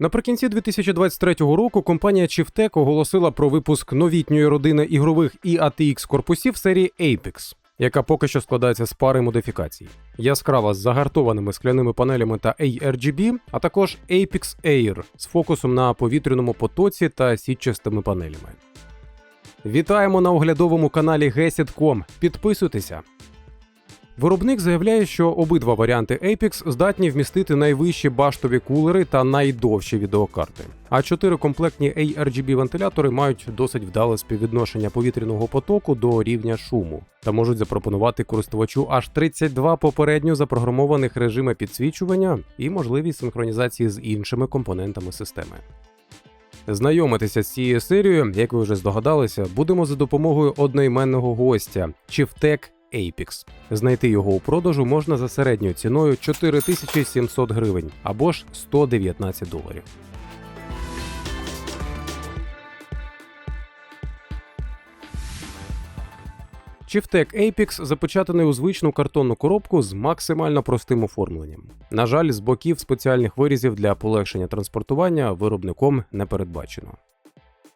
Наприкінці 2023 року компанія Chieftec оголосила про випуск новітньої родини ігрових і ATX корпусів серії Apex, яка поки що складається з пари модифікацій: яскрава з загартованими скляними панелями та ARGB, а також Apex Air з фокусом на повітряному потоці та сітчастими панелями. Вітаємо на оглядовому каналі Gesit.com. Підписуйтеся. Виробник заявляє, що обидва варіанти Apex здатні вмістити найвищі баштові кулери та найдовші відеокарти. А чотирикомплектні ARGB вентилятори мають досить вдале співвідношення повітряного потоку до рівня шуму та можуть запропонувати користувачу аж 32 попередньо запрограмованих режими підсвічування і можливість синхронізації з іншими компонентами системи. Знайомитися з цією серією, як ви вже здогадалися, будемо за допомогою одноіменного гостя Chieftec Apex. Знайти його у продажу можна за середньою ціною 4700 гривень або ж 119 доларів. Chieftec Apex запечатаний у звичну картонну коробку з максимально простим оформленням. На жаль, з боків спеціальних вирізів для полегшення транспортування виробником не передбачено.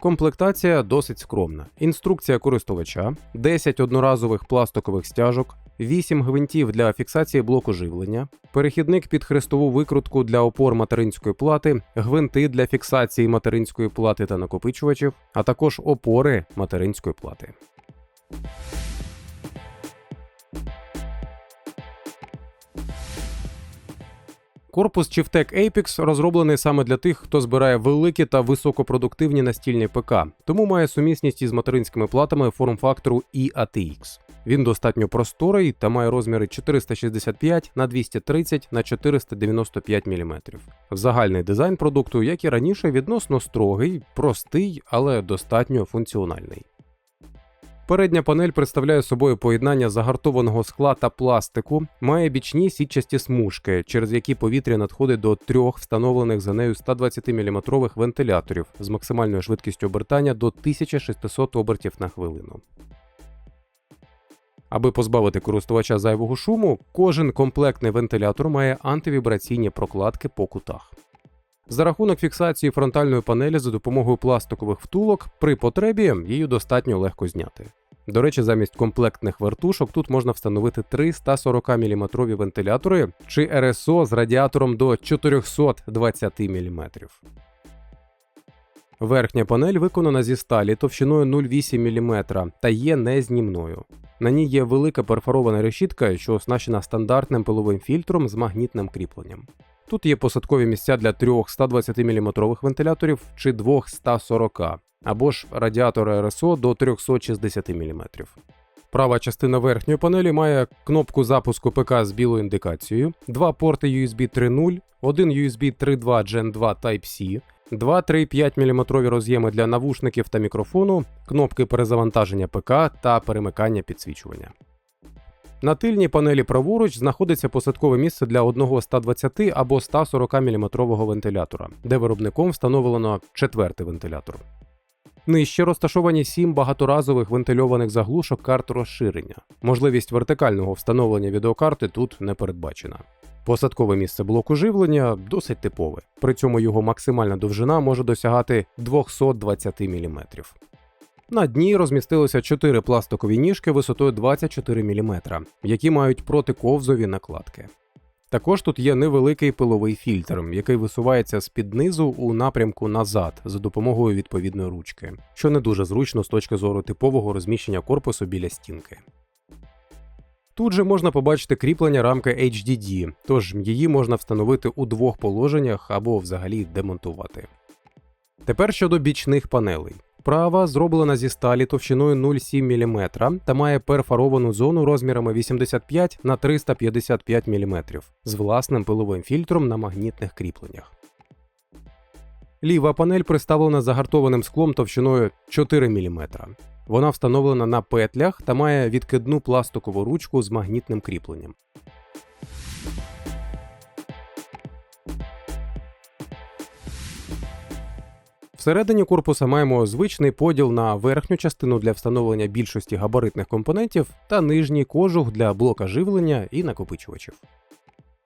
Комплектація досить скромна. Інструкція користувача, 10 одноразових пластикових стяжок, 8 гвинтів для фіксації блоку живлення, перехідник під хрестову викрутку для опор материнської плати, гвинти для фіксації материнської плати та накопичувачів, а також опори материнської плати. Корпус Chieftec Apex розроблений саме для тих, хто збирає великі та високопродуктивні настільні ПК, тому має сумісність із материнськими платами форм-фактору eATX. Він достатньо просторий та має розміри 465 на 230 на 495 мм. Загальний дизайн продукту, як і раніше, відносно строгий, простий, але достатньо функціональний. Передня панель представляє собою поєднання загартованого скла та пластику, має бічні сітчасті смужки, через які повітря надходить до трьох встановлених за нею 120 мм вентиляторів з максимальною швидкістю обертання до 1600 обертів на хвилину. Аби позбавити користувача зайвого шуму, кожен комплектний вентилятор має антивібраційні прокладки по кутах. За рахунок фіксації фронтальної панелі за допомогою пластикових втулок, при потребі її достатньо легко зняти. До речі, замість комплектних вертушок тут можна встановити три 140 мм вентилятори чи РСО з радіатором до 420 мм. Верхня панель виконана зі сталі товщиною 0,8 мм та є незнімною. На ній є велика перфорована решітка, що оснащена стандартним пиловим фільтром з магнітним кріпленням. Тут є посадкові місця для трьох 120 мм вентиляторів чи двох 140 або ж радіатора РСО до 360 мм. Права частина верхньої панелі має кнопку запуску ПК з білою індикацією, два порти USB 3.0, один USB 3.2 Gen 2 Type-C, два 3,5 мм роз'єми для навушників та мікрофону, кнопки перезавантаження ПК та перемикання підсвічування. На тильній панелі праворуч знаходиться посадкове місце для одного 120 або 140 мм вентилятора, де виробником встановлено четвертий вентилятор. Нижче розташовані сім багаторазових вентильованих заглушок карт розширення. Можливість вертикального встановлення відеокарти тут не передбачена. Посадкове місце блоку живлення досить типове, при цьому його максимальна довжина може досягати 220 мм. На дні розмістилися чотири пластикові ніжки висотою 24 мм, які мають протиковзові накладки. Також тут є невеликий пиловий фільтр, який висувається з під низу у напрямку назад за допомогою відповідної ручки, що не дуже зручно з точки зору типового розміщення корпусу біля стінки. Тут же можна побачити кріплення рамки HDD, тож її можна встановити у двох положеннях або взагалі демонтувати. Тепер щодо бічних панелей. Права зроблена зі сталі товщиною 0,7 мм та має перфоровану зону розмірами 85 на 355 мм з власним пиловим фільтром на магнітних кріпленнях. Ліва панель представлена загартованим склом товщиною 4 мм. Вона встановлена на петлях та має відкидну пластикову ручку з магнітним кріпленням. Всередині корпуса маємо звичний поділ на верхню частину для встановлення більшості габаритних компонентів та нижній кожух для блока живлення і накопичувачів.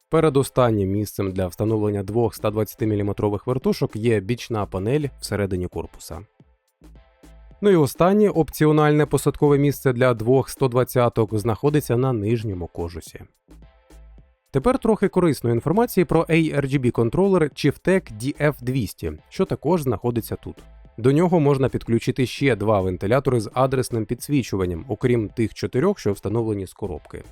Передостаннім місцем для встановлення двох 120 мм вертушок є бічна панель всередині корпуса. Ну і останнє опціональне посадкове місце для двох 120-ок знаходиться на нижньому кожусі. Тепер трохи корисної інформації про ARGB контролер Chieftec DF200, що також знаходиться тут. До нього можна підключити ще два вентилятори з адресним підсвічуванням, окрім тих чотирьох, що встановлені з коробки.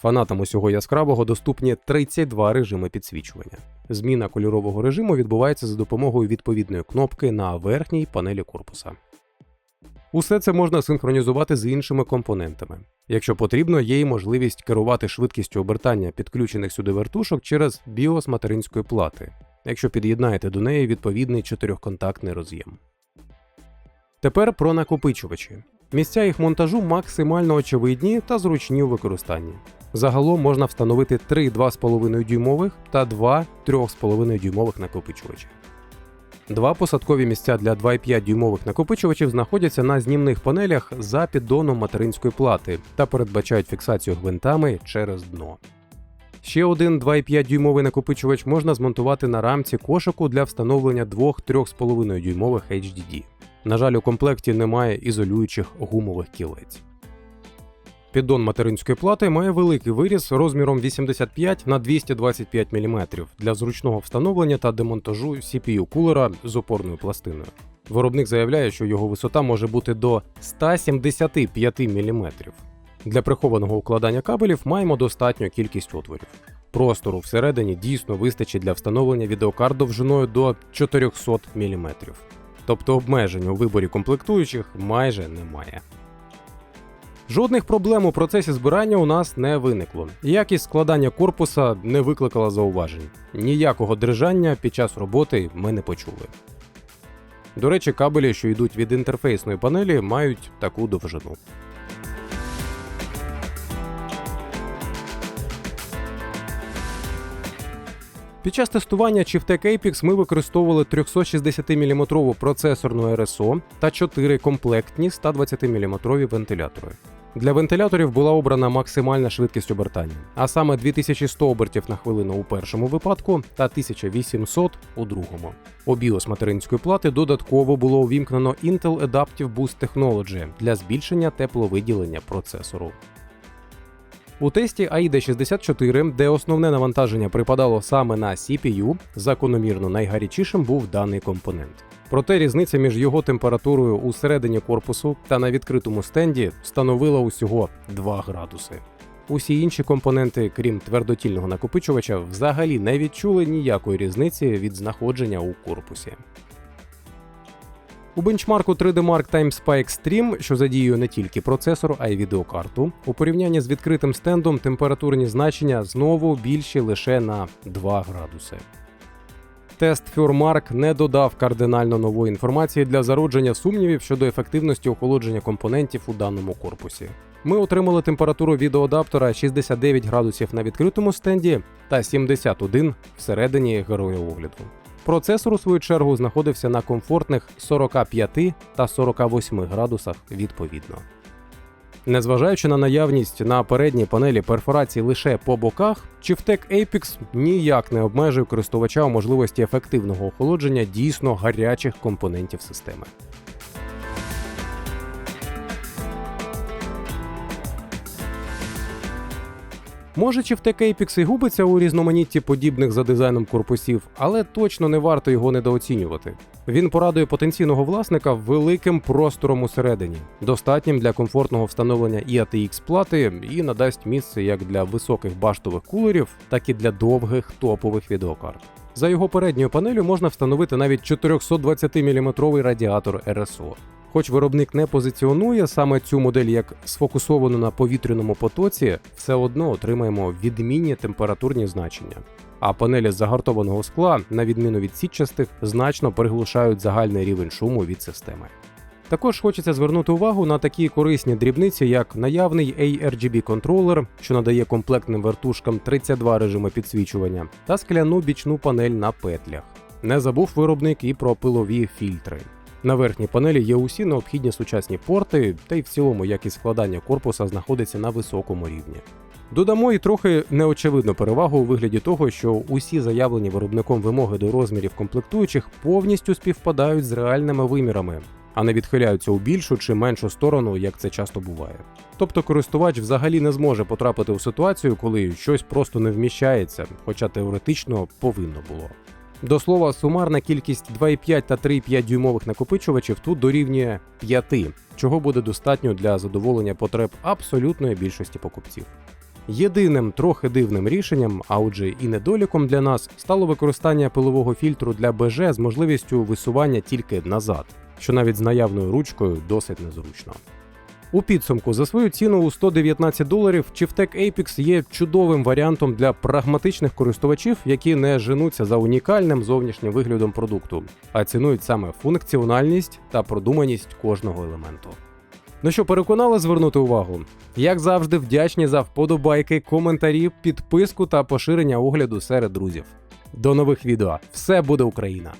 Фанатам усього яскравого доступні 32 режими підсвічування. Зміна кольорового режиму відбувається за допомогою відповідної кнопки на верхній панелі корпуса. Усе це можна синхронізувати з іншими компонентами. Якщо потрібно, є й можливість керувати швидкістю обертання підключених сюди вертушок через BIOS материнської плати, якщо під'єднаєте до неї відповідний чотирьохконтактний роз'єм. Тепер про накопичувачі. Місця їх монтажу максимально очевидні та зручні у використанні. Загалом можна встановити 3 2,5 дюймових та 2 3,5 дюймових накопичувачі. Два посадкові місця для 2,5 дюймових накопичувачів знаходяться на знімних панелях за піддоном материнської плати та передбачають фіксацію гвинтами через дно. Ще один 2,5 дюймовий накопичувач можна змонтувати на рамці кошику для встановлення двох 3,5 дюймових HDD. На жаль, у комплекті немає ізолюючих гумових кілець. Піддон материнської плати має великий виріз розміром 85 на 225 мм для зручного встановлення та демонтажу CPU кулера з опорною пластиною. Виробник заявляє, що його висота може бути до 175 мм. Для прихованого укладання кабелів маємо достатню кількість отворів. Простору всередині дійсно вистачить для встановлення відеокарт довжиною до 400 мм. Тобто обмежень у виборі комплектуючих майже немає. Жодних проблем у процесі збирання у нас не виникло. Якість складання корпуса не викликала зауважень. Ніякого дрижання під час роботи ми не почули. До речі, кабелі, що йдуть від інтерфейсної панелі, мають таку довжину. Під час тестування Chieftec Apex ми використовували 360-мм процесорну RSO та 4 комплектні 120-мм вентилятори. Для вентиляторів була обрана максимальна швидкість обертання, а саме 2100 обертів на хвилину у першому випадку та 1800 у другому. У біос материнської плати додатково було увімкнено Intel Adaptive Boost Technology для збільшення тепловиділення процесору. У тесті AIDA 64, де основне навантаження припадало саме на CPU, закономірно найгарячішим був даний компонент. Проте різниця між його температурою у середині корпусу та на відкритому стенді становила усього 2 градуси. Усі інші компоненти, крім твердотільного накопичувача, взагалі не відчули ніякої різниці від знаходження у корпусі. У бенчмарку 3D Mark TimeSpy Extreme, що задіює не тільки процесор, а й відеокарту, у порівнянні з відкритим стендом температурні значення знову більші лише на 2 градуси. Тест FurMark не додав кардинально нової інформації для зародження сумнівів щодо ефективності охолодження компонентів у даному корпусі. Ми отримали температуру відеоадаптера 69 градусів на відкритому стенді та 71 всередині героя огляду. Процесор, у свою чергу, знаходився на комфортних 45 та 48 градусах відповідно. Незважаючи на наявність на передній панелі перфорацій лише по боках, Chieftec Apex ніяк не обмежує користувача у можливості ефективного охолодження дійсно гарячих компонентів системи. Може, Chieftec Apex і губиться у різноманітті подібних за дизайном корпусів, але точно не варто його недооцінювати. Він порадує потенційного власника великим простором усередині, достатнім для комфортного встановлення і ATX плати, і надасть місце як для високих баштових кулерів, так і для довгих топових відеокарт. За його передньою панелю можна встановити навіть 420-мм радіатор RSO. Хоч виробник не позиціонує саме цю модель як сфокусовану на повітряному потоці, все одно отримаємо відмінні температурні значення. А панелі з загартованого скла, на відміну від сітчастих, значно приглушають загальний рівень шуму від системи. Також хочеться звернути увагу на такі корисні дрібниці, як наявний ARGB контролер, що надає комплектним вертушкам 32 режими підсвічування, та скляну бічну панель на петлях. Не забув виробник і про пилові фільтри. На верхній панелі є усі необхідні сучасні порти, та й в цілому якість складання корпуса знаходиться на високому рівні. Додамо і трохи неочевидну перевагу у вигляді того, що усі заявлені виробником вимоги до розмірів комплектуючих повністю співпадають з реальними вимірами, а не відхиляються у більшу чи меншу сторону, як це часто буває. Тобто користувач взагалі не зможе потрапити у ситуацію, коли щось просто не вміщається, хоча теоретично повинно було. До слова, сумарна кількість 2,5 та 3,5 дюймових накопичувачів тут дорівнює 5, чого буде достатньо для задоволення потреб абсолютної більшості покупців. Єдиним трохи дивним рішенням, а отже і недоліком для нас, стало використання пилового фільтру для БЖ з можливістю висування тільки назад, що навіть з наявною ручкою досить незручно. У підсумку за свою ціну у 119 доларів Chieftec Apex є чудовим варіантом для прагматичних користувачів, які не женуться за унікальним зовнішнім виглядом продукту, а цінують саме функціональність та продуманість кожного елементу. Ну що, переконали звернути увагу? Як завжди, вдячні за вподобайки, коментарі, підписку та поширення огляду серед друзів. До нових відео. Все буде Україна!